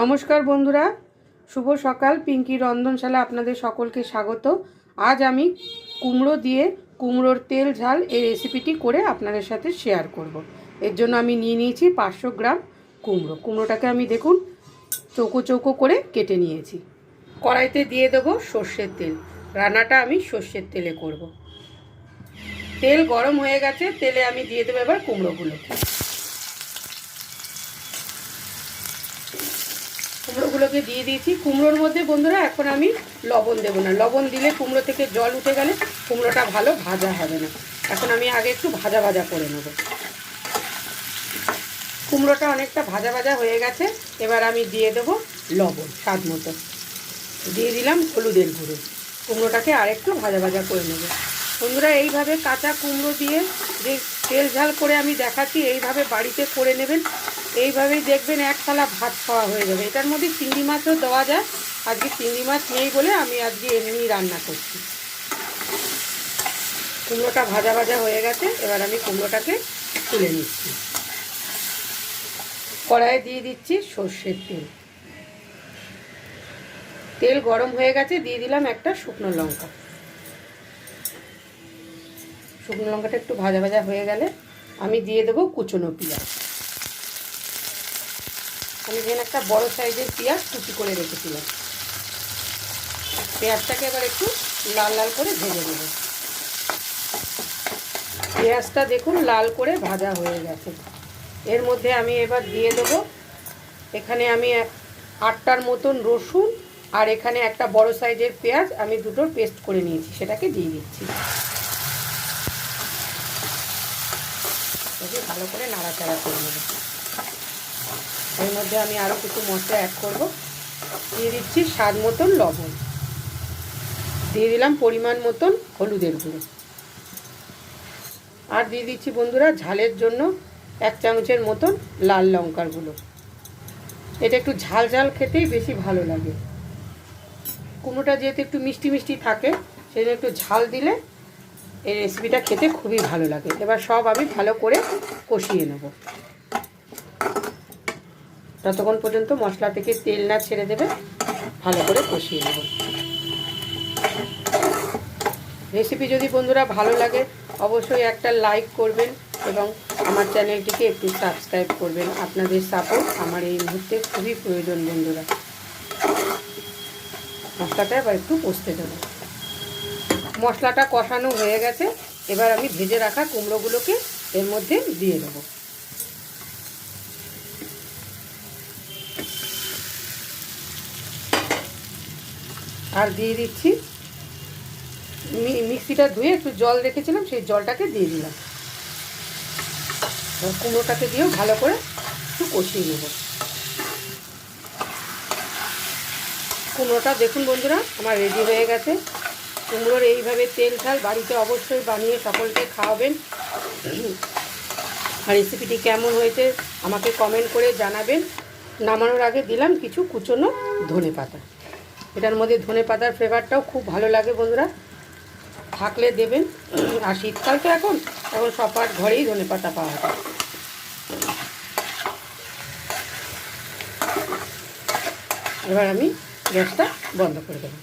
নমস্কার বন্ধুরা, শুভ সকাল, পিঙ্কি রন্ধনশালা আপনাদের সকলকে স্বাগত। আজ আমি কুমড়ো দিয়ে কুমড়োর তেল, ঝাল এই রেসিপিটি করে আপনাদের সাথে শেয়ার করব। এর জন্য আমি নিয়ে নিয়েছি পাঁচশো গ্রাম কুমড়ো। কুমড়োটাকে আমি দেখুন, চৌকো চৌকো করে কেটে নিয়েছি। কড়াইতে দিয়ে দেবো সর্ষের তেল। রান্নাটা আমি সর্ষের তেলে করব। তেল গরম হয়ে গেছে, তেলে আমি দিয়ে দেবো এবার কুমড়োগুলো কুমড়োগুলোকে দিয়ে দিয়েছি। কুমড়োর মধ্যে বন্ধুরা, এখন আমি লবণ দেবো না। লবণ দিলে কুমড়ো থেকে জল উঠে গেলে কুমড়োটা ভালো ভাজা হবে না। এখন আমি আগে একটু ভাজা ভাজা করে নেব। কুমড়োটা অনেকটা ভাজা ভাজা হয়ে গেছে। এবার আমি দিয়ে দেবো লবণ, স্বাদ মতো। দিয়ে দিলাম হলুদের গুঁড়ো। কুমড়োটাকে আরেকটু ভাজা ভাজা করে নেব। বন্ধুরা, এইভাবে কাঁচা কুমড়ো দিয়ে যে তেল ঝাল করে আমি দেখাচ্ছি, এইভাবে বাড়িতে করে নেবেন। এইভাবেই দেখবেন এক থালা ভাত খাওয়া হয়ে যাবে। এটার মধ্যে চিংড়ি মাছও দেওয়া যায়। আজকে চিংড়ি মাছ নেই বলে আমি আজকে এমনি রান্না করছি। কুমড়োটা ভাজা ভাজা হয়ে গেছে, এবার আমি কুমড়োটাকে তুলে নিচ্ছি। কড়াইয়ে দিয়ে দিচ্ছি সর্ষের তেল। তেল গরম হয়ে গেছে, দিয়ে দিলাম একটা শুকনো লঙ্কা। শুকনো লঙ্কাটা একটু ভাজা ভাজা হয়ে গেলে আমি দিয়ে দেবো কুচনো পেঁয়াজ। আমি যেন একটা বড় সাইজের পেঁয়াজ কুচি করে রেখেছিলাম। পেঁয়াজটাকে এবার একটু লাল লাল করে ভেজে নেব। পেঁয়াজটা দেখুন লাল করে ভাজা হয়ে গেছে। এর মধ্যে আমি এবার দিয়ে দেব এখানে আমি আটটার মতন রসুন আর এখানে একটা বড় সাইজের পেঁয়াজ আমি দুটোর পেস্ট করে নিয়েছি, সেটাকে দিয়ে দিচ্ছি। ভালো করে নাড়াচাড়া করে নেব। এর মধ্যে আমি আরও কিছু মশলা অ্যাড করব। দিয়ে দিচ্ছি স্বাদ মতন লবণ। দিয়ে দিলাম পরিমাণ মতন হলুদের গুঁড়ো। আর দিয়ে দিচ্ছি বন্ধুরা ঝালের জন্য এক চামচের মতন লাল লঙ্কার গুঁড়ো। এটা একটু ঝাল ঝাল খেতেই বেশি ভালো লাগে। কুমড়োটা যেহেতু একটু মিষ্টি মিষ্টি থাকে, সেজন্য একটু ঝাল দিলে এই রেসিপিটা খেতে খুবই ভালো লাগে। এবার সব আমি ভালো করে কষিয়ে নেব। ততক্ষণ পর্যন্ত মশলা থেকে তেল না ছেড়ে দেবে, ভালো করে কষিয়ে নেব। রেসিপি যদি বন্ধুরা ভালো লাগে, অবশ্যই একটা লাইক করবেন এবং আমার চ্যানেলটিকে একটু সাবস্ক্রাইব করবেন। আপনাদের সাপোর্ট আমার এই মুহূর্তে খুবই প্রয়োজন বন্ধুরা। মশলাটা এবার একটু কষতে দেবো। মশলাটা কষানো হয়ে গেছে। এবার আমি ভেজে রাখা কুমড়োগুলোকে এর মধ্যে দিয়ে দেবো। আর দিয়ে দিচ্ছি মিক্সিটা ধুয়ে একটু জল রেখেছিলাম, সেই জলটাকে দিয়ে দিলাম। কুমড়োটাকে দিয়েও ভালো করে একটু কষিয়ে নেব। কুমড়োটা দেখুন বন্ধুরা, আমার রেডি হয়ে গেছে। কুমড়োর এইভাবে তেল ঝাল বাড়িতে অবশ্যই বানিয়ে সকলকে খাওয়াবেন। রেসিপিটি কেমন হয়েছে আমাকে কমেন্ট করে জানাবেন। নামানোর আগে দিলাম কিছু কুচনো ধনে পাতা। এটার মধ্যে ধনে পাতার ফ্লেভারটাও খুব ভালো লাগে বন্ধুরা। থাকলে দেবেন। আর শীতকাল তো এখন এখন সবার ঘরেই ধনে পাতা পাওয়া যায়। এবার আমি গ্যাসটা বন্ধ করে দেবো।